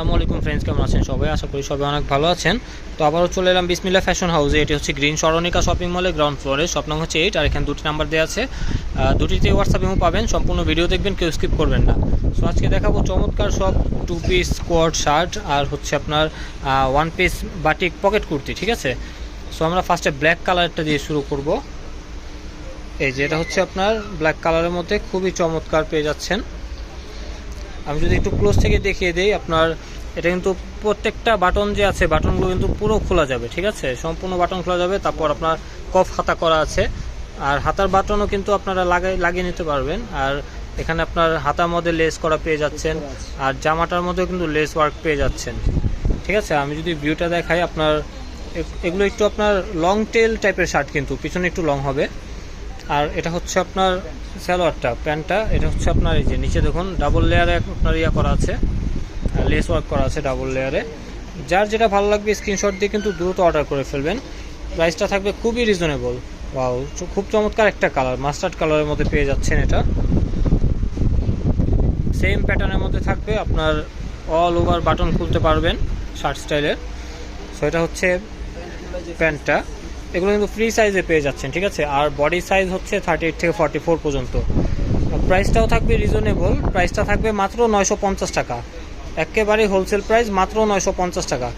আসসালামু আলাইকুম ফ্রেন্ডস কেমন আছেন সবাই? আশা করি সবাই অনেক ভালো আছেন। তো আবারও চলে এলাম বিসমিল্লা ফ্যাশন হাউসে এটি হচ্ছে গ্রিন সরণিকা শপিং মলের গ্রাউন্ড ফ্লোরে শপ নং হচ্ছে এইট আর এখানে দুটি নাম্বার দেওয়া আছে। দুটিতে হোয়াটসঅ্যাপ ইমো পাবেন। সম্পূর্ণ ভিডিও দেখবেন, কেউ স্কিপ করবেন না। সো আজকে দেখাবো চমৎকার সব টু পিস কোয়ার্ড শার্ট আর হচ্ছে আপনার one piece batik pocket kurti, ঠিক আছে? সো আমরা ফার্স্টে ব্ল্যাক কালারটা দিয়ে শুরু করব। এই যে, এটা হচ্ছে আপনার ব্ল্যাক কালারের মধ্যে খুবই চমৎকার পেয়ে যাচ্ছেন। আমি যদি একটু ক্লোজ থেকে দেখিয়ে দিই, আপনার এটা কিন্তু প্রত্যেকটা বাটন যে আছে বাটনগুলো কিন্তু পুরো খোলা যাবে, ঠিক আছে? সম্পূর্ণ বাটন খোলা যাবে, তারপর আপনার কফ হাতা করা আছে। আর হাতার বাটনও কিন্তু আপনারা লাগাই, লাগিয়ে নিতে পারবেন। আর এখানে আপনার হাতার মধ্যে লেস করা পেয়ে যাচ্ছেন, আর জামাটার মধ্যেও কিন্তু লেস ওয়ার্ক পেয়ে যাচ্ছেন, ঠিক আছে? আমি যদি ভিউটা দেখাই, আপনার এগুলো একটু আপনার লং টেল টাইপের শার্ট কিন্তু, পিছনে একটু লং হবে। আর এটা হচ্ছে আপনার সালোয়ারটা, প্যান্টটা, এটা হচ্ছে আপনার এই যে নিচে দেখুন ডাবল লেয়ারে আপনার ইয়া করা আছে লেস ওয়ার্ক করা আছে ডাবল লেয়ারে যার যেটা ভালো লাগবে স্ক্রিনশট দিয়ে কিন্তু দ্রুত অর্ডার করে ফেলবেন। প্রাইসটা থাকবে খুবই রিজনেবল ওয়াও খুব চমৎকার একটা কালার মাস্টার্ড কালারের মধ্যে পেয়ে যাচ্ছেন এটা। সেম প্যাটার্নের মধ্যে থাকবে আপনার অল ওভার বাটন খুলতে পারবেন শার্ট স্টাইলের সো এটা হচ্ছে প্যান্টটা। এগুলো কিন্তু ফ্রি সাইজে পেয়ে যাচ্ছেন, ঠিক আছে? আর বডি সাইজ হচ্ছে থার্টি এইট থেকে ফর্টি ফোর পর্যন্ত। প্রাইসটাও থাকবে রিজনেবল প্রাইসটা থাকবে মাত্র নয়শো পঞ্চাশ টাকা। একেবারে হোলসেল প্রাইস মাত্র নয়শো পঞ্চাশ টাকা।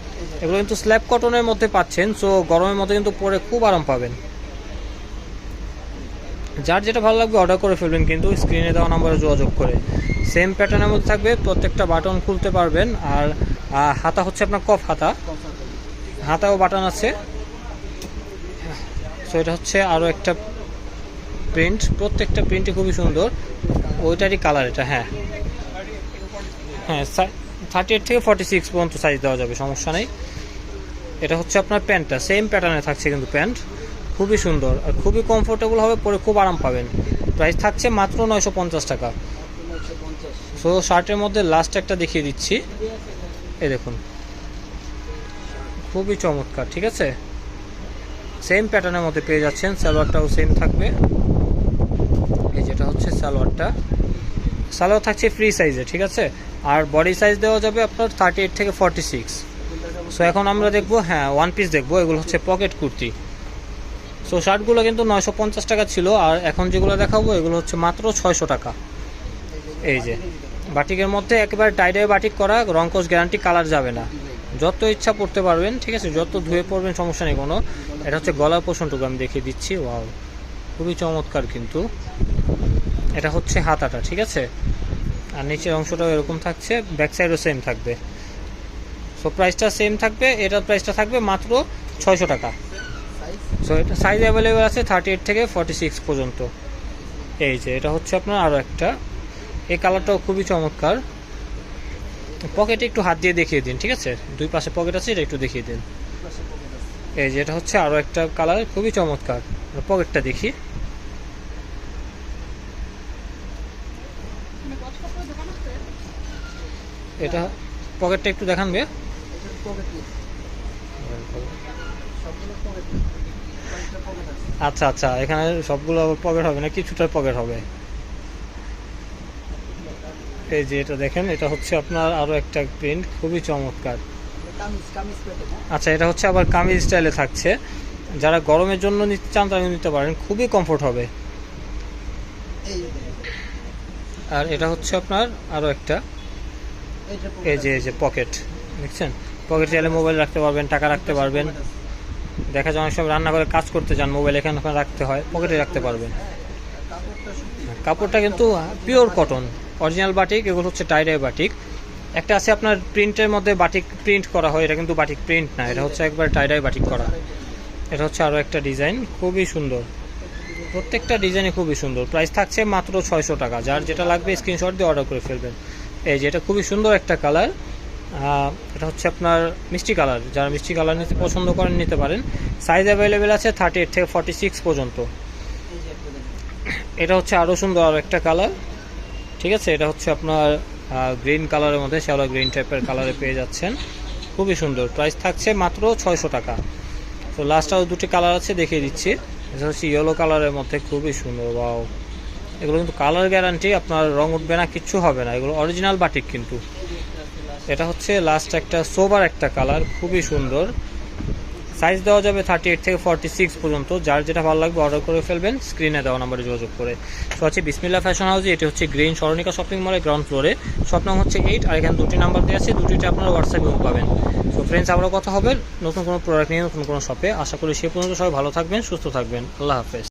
এগুলো কিন্তু স্ল্যাব কটনের মধ্যে পাচ্ছেন সো গরমের মধ্যে কিন্তু পরে খুব আরাম পাবেন। যার যেটা ভালো লাগবে অর্ডার করে ফেলবেন, কিন্তু স্ক্রিনে দেওয়া নাম্বারে যোগাযোগ করে। সেম প্যাটার্নের মধ্যে থাকবে, প্রত্যেকটা বাটন খুলতে পারবেন। আর হাতা হচ্ছে আপনার কফ হাতা। হাতাও বাটন আছে। সো এটা হচ্ছে আরও একটা প্রিন্ট। প্রত্যেকটা প্রিন্টই খুবই সুন্দর। ওইটারই কালার এটা হ্যাঁ। হ্যাঁ থার্টি এইট থেকে ফর্টি সিক্স পর্যন্ত সাইজ দেওয়া যাবে, সমস্যা নেই। এটা হচ্ছে আপনার প্যান্টটা সেম প্যাটার্নে থাকছে কিন্তু প্যান্ট। খুবই সুন্দর আর খুবই কমফোর্টেবল হবে, পরে খুব আরাম পাবেন। প্রাইস থাকছে মাত্র নয়শো পঞ্চাশ টাকা। সো শার্টের মধ্যে লাস্ট একটা দেখিয়ে দিচ্ছি। এ দেখুন। খুবই চমৎকার, ঠিক আছে? সেম প্যাটার্নের মধ্যে পেয়ে যাচ্ছেন, সালোয়ারটাও সেম থাকবে। এই যেটা হচ্ছে সালোয়ারটা। সালোয়ার থাকছে ফ্রি সাইজে ঠিক আছে? আর বডি সাইজ দেওয়া যাবে আপনার থার্টি এইট থেকে ফর্টি সিক্স সো এখন আমরা দেখব হ্যাঁ ওয়ান পিস দেখব, এগুলো হচ্ছে পকেট কুর্তি। সো শার্টগুলো কিন্তু নয়শো পঞ্চাশ টাকা ছিল, আর এখন যেগুলো দেখাবো, এগুলো হচ্ছে মাত্র ছয়শো টাকা। এই যে, বাটিকের মধ্যে একেবারে টাইডে বাটিক করা রঙ্কস গ্যারান্টি কালার যাবে না। যত ইচ্ছা পড়তে পারবেন, ঠিক আছে? যত ধুয়ে পড়বেন, সমস্যা নেই কোনো। এটা হচ্ছে গলার পোষণটুকু আমি দেখিয়ে দিচ্ছি, ওয়াও, খুবই চমৎকার কিন্তু। এটা হচ্ছে হাতাটা, ঠিক আছে? আর নিচের অংশটাও এরকম থাকছে, ব্যাক সাইডও সেম থাকবে। সো প্রাইসটা সেম থাকবে, এটার প্রাইসটা থাকবে মাত্র ছয়শো টাকা। সো এটা সাইজ অ্যাভেলেবেল আছে থার্টি এইট থেকে ফর্টি সিক্স পর্যন্ত। এই যে, এটা হচ্ছে আপনার আরও একটা। এই কালারটাও খুবই চমৎকার। পকেটে একটু হাত দিয়ে দেখিয়ে দিন, ঠিক আছে? দুই পাশে পকেট আছে, এটা একটু দেখিয়ে দিন। এই যে এটা হচ্ছে আরও একটা কালার খুবই চমৎকার। পকেটটা দেখি। এটা পকেটটা একটু দেখান বে আচ্ছা আচ্ছা এখানে সবগুলো পকেট হবে না, কিছুটা পকেট হবে। এই যে এটা দেখেন, এটা হচ্ছে আপনার আরও একটা প্রিন্ট খুবই চমৎকার। আচ্ছা এটা হচ্ছে আবার কামিজ স্টাইলে থাকছে। যারা গরমের জন্য নিতে চান তারা নিতে পারেন। খুবই কমফোর্ট হবে। আর এটা হচ্ছে আপনার আরও একটা। এই যে এই যে পকেট দেখছেন? পকেট চাইলে মোবাইল রাখতে পারবেন টাকা রাখতে পারবেন। দেখা যায় অনেক সময় রান্না করে কাজ করতে যান মোবাইল এখানে ওখানে রাখতে হয় পকেটে রাখতে পারবেন। কাপড়টা কিন্তু পিওর কটন অরিজিনাল বাটিক এগুলো হচ্ছে টাইডাই বাটিক একটা আছে আপনার প্রিন্টের মধ্যে বাটিক প্রিন্ট করা হয়, এটা কিন্তু বাটিক প্রিন্ট না, এটা হচ্ছে একবার টাইডাই বাটিক করা। এটা হচ্ছে আরও একটা ডিজাইন খুবই সুন্দর। প্রত্যেকটা ডিজাইনে খুবই সুন্দর। প্রাইস থাকছে মাত্র ছয়শো টাকা। যার যেটা লাগবে স্ক্রিনশট দিয়ে অর্ডার করে ফেলবেন। এই যে, এটা খুবই সুন্দর একটা কালার এটা হচ্ছে আপনার মিষ্টি কালার যারা মিষ্টি কালার নিতে পছন্দ করেন, নিতে পারেন। সাইজ অ্যাভেলেবেল আছে থার্টি এইট থেকে ফর্টি সিক্স পর্যন্ত। এটা হচ্ছে আরও সুন্দর আরও একটা কালার ঠিক আছে? এটা হচ্ছে আপনার গ্রিন কালারের মধ্যে শ্যাওলা গ্রিন টাইপের কালারে পেয়ে যাচ্ছেন। খুবই সুন্দর। প্রাইস থাকছে মাত্র ছয়শো টাকা। তো লাস্ট আরও দুটি কালার আছে, দেখিয়ে দিচ্ছি। এটা হচ্ছে ইয়েলো কালারের মধ্যে খুবই সুন্দর বাও এগুলো কিন্তু কালার গ্যারান্টি আপনার রং উঠবে না, কিচ্ছু হবে না। এগুলো অরিজিনাল বাটিক কিন্তু। এটা হচ্ছে লাস্ট একটা সোবার একটা কালার খুবই সুন্দর। সাইজ দেওয়া যাবে থার্টি এইট থেকে ফর্টি সিক্স পর্যন্ত। যার যেটা ভালো লাগবে অর্ডার করে ফেলবেন স্ক্রিনে দেওয়া নাম্বারে যোগাযোগ করে। তো হচ্ছে বিসমিল্লা ফ্যাশন হাউস এটি হচ্ছে গ্রিন সরণিকা শপিং মলের গ্রাউন্ড ফ্লোরে শপ নাম হচ্ছে এইট আর এখানে দুটি নাম্বার দেওয়া আছে, দুটিতে আপনারা হোয়াটসঅ্যাপেও পাবেন। তো ফ্রেন্ডস আবারও কথা হবে, নতুন কোনো প্রোডাক্ট নিয়ে, নতুন কোনো শপে আশা করি সে পর্যন্ত সবাই ভালো থাকবেন, সুস্থ থাকবেন। আল্লাহ হাফেজ।